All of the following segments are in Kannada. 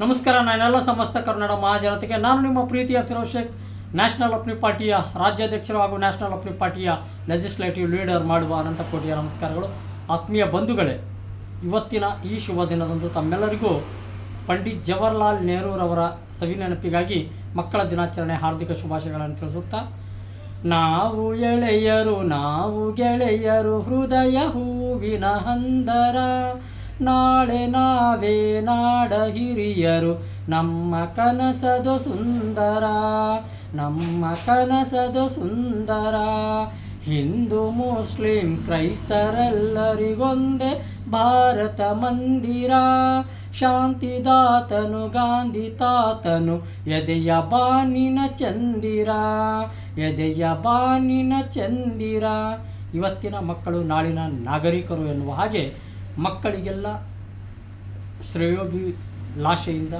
ನಮಸ್ಕಾರ, ನಾನೆಲ್ಲ ಸಮಸ್ತ ಕನ್ನಡ ಮಹಾಜನತೆಗೆ. ನಾನು ನಿಮ್ಮ ಪ್ರೀತಿಯ ಫಿರೋಜ್ ಶೇಖ್, ನ್ಯಾಷನಲ್ ಅಪ್ನಿ ಪಾರ್ಟಿಯ ರಾಜ್ಯಾಧ್ಯಕ್ಷರು ಹಾಗೂ ನ್ಯಾಷನಲ್ ಅಪ್ನಿ ಪಾರ್ಟಿಯ ಲೆಜಿಸ್ಲೇಟಿವ್ ಲೀಡರ್ ಮಾಡುವ ಅನಂತ ಕೋಟಿಯ ನಮಸ್ಕಾರಗಳು. ಆತ್ಮೀಯ ಬಂಧುಗಳೇ, ಇವತ್ತಿನ ಈ ಶುಭ ದಿನದಂದು ತಮ್ಮೆಲ್ಲರಿಗೂ ಪಂಡಿತ್ ಜವಹರ್ಲಾಲ್ ನೆಹರೂರವರ ಸವಿನೆನಪಿಗಾಗಿ ಮಕ್ಕಳ ದಿನಾಚರಣೆ ಹಾರ್ದಿಕ ಶುಭಾಶಯಗಳನ್ನು ತಿಳಿಸುತ್ತಾ, ನಾವು ಎಳೆಯರು ನಾವು ಗೆಳೆಯರು, ಹೃದಯ ಹೂವಿನ ಹಂದರ ನಾಳೆ ನಾವೇ ನಾಡ ಹಿರಿಯರು. ನಮ್ಮ ಕನಸದು ಸುಂದರ, ನಮ್ಮ ಕನಸದು ಸುಂದರ. ಹಿಂದೂ, ಮುಸ್ಲಿಂ, ಕ್ರೈಸ್ತರೆಲ್ಲರಿಗೊಂದೇ ಭಾರತ ಮಂದಿರ. ಶಾಂತಿದಾತನು ಗಾಂಧಿ ತಾತನು ಎದೆಯ ಬಾನಿನ ಚಂದಿರ, ಎದೆಯ ಬಾನಿನ ಚಂದಿರ. ಇವತ್ತಿನ ಮಕ್ಕಳು ನಾಳಿನ ನಾಗರಿಕರು ಎನ್ನುವ ಹಾಗೆ ಮಕ್ಕಳಿಗೆಲ್ಲ ಶ್ರೇಯೋಭಿಲಾಷೆಯಿಂದ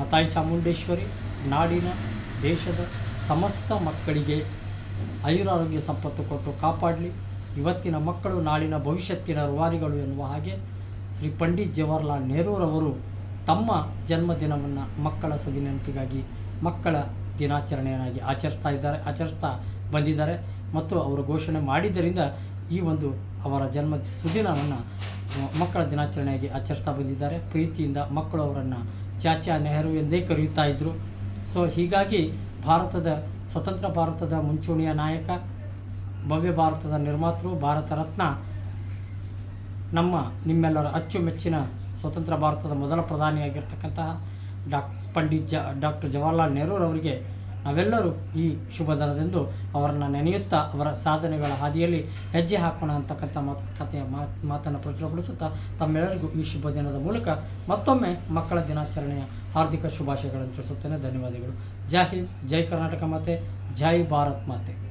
ಆ ತಾಯಿ ಚಾಮುಂಡೇಶ್ವರಿ ನಾಡಿನ ದೇಶದ ಸಮಸ್ತ ಮಕ್ಕಳಿಗೆ ಆಯುರಾರೋಗ್ಯ ಸಂಪತ್ತು ಕೊಟ್ಟು ಕಾಪಾಡಲಿ. ಇವತ್ತಿನ ಮಕ್ಕಳು ನಾಳಿನ ಭವಿಷ್ಯತ್ತಿನ ರುವಾರಿಗಳು ಎನ್ನುವ ಹಾಗೆ ಶ್ರೀ ಪಂಡಿತ್ ಜವಾಹರ್ಲಾಲ್ ನೆಹರೂರವರು ತಮ್ಮ ಜನ್ಮದಿನವನ್ನು ಮಕ್ಕಳ ಸವಿನೆನಪಿಗಾಗಿ ಮಕ್ಕಳ ದಿನಾಚರಣೆಯನ್ನಾಗಿ ಆಚರಿಸ್ತಾ ಇದ್ದಾರೆ, ಆಚರಿಸ್ತಾ ಬಂದಿದ್ದಾರೆ. ಮತ್ತು ಅವರು ಘೋಷಣೆ ಮಾಡಿದ್ದರಿಂದ ಈ ಒಂದು ಅವರ ಜನ್ಮ ಸುದಿನವನ್ನು ಮಕ್ಕಳ ದಿನಾಚರಣೆಯಾಗಿ ಆಚರಿಸ್ತಾ ಬಂದಿದ್ದಾರೆ. ಪ್ರೀತಿಯಿಂದ ಮಕ್ಕಳು ಅವರನ್ನು ಚಾಚಾ ನೆಹರು ಎಂದೇ ಕರೆಯುತ್ತಾ ಇದ್ದರು ಸೊ ಹೀಗಾಗಿ ಭಾರತದ, ಸ್ವತಂತ್ರ ಭಾರತದ ಮುಂಚೂಣಿಯ ನಾಯಕ, ಭವ್ಯ ಭಾರತದ ನಿರ್ಮಾತೃ, ಭಾರತ ರತ್ನ, ನಮ್ಮ ನಿಮ್ಮೆಲ್ಲರ ಅಚ್ಚುಮೆಚ್ಚಿನ ಸ್ವತಂತ್ರ ಭಾರತದ ಮೊದಲ ಪ್ರಧಾನಿಯಾಗಿರ್ತಕ್ಕಂತಹ ಡಾಕ್ ಪಂಡಿತ್ ಜ, ಡಾಕ್ಟರ್ ಜವಾಹರ್ಲಾಲ್ ನೆಹರೂರವರಿಗೆ ನಾವೆಲ್ಲರೂ ಈ ಶುಭ ದಿನದಂದು ಅವರನ್ನು ನೆನೆಯುತ್ತಾ ಅವರ ಸಾಧನೆಗಳ ಹಾದಿಯಲ್ಲಿ ಹೆಜ್ಜೆ ಹಾಕೋಣ ಅಂತಕ್ಕಂಥ ಮಾತು ಮಾತನ್ನು ಪ್ರಚುರಪಡಿಸುತ್ತಾ ತಮ್ಮೆಲ್ಲರಿಗೂ ಈ ಶುಭ ದಿನದ ಮೂಲಕ ಮತ್ತೊಮ್ಮೆ ಮಕ್ಕಳ ದಿನಾಚರಣೆಯ ಹಾರ್ದಿಕ ಶುಭಾಶಯಗಳನ್ನು ತಿಳಿಸುತ್ತೇನೆ. ಧನ್ಯವಾದಗಳು. ಜೈ ಜೈ ಕರ್ನಾಟಕ ಮಾತೆ, ಜೈ ಭಾರತ್ ಮಾತೆ.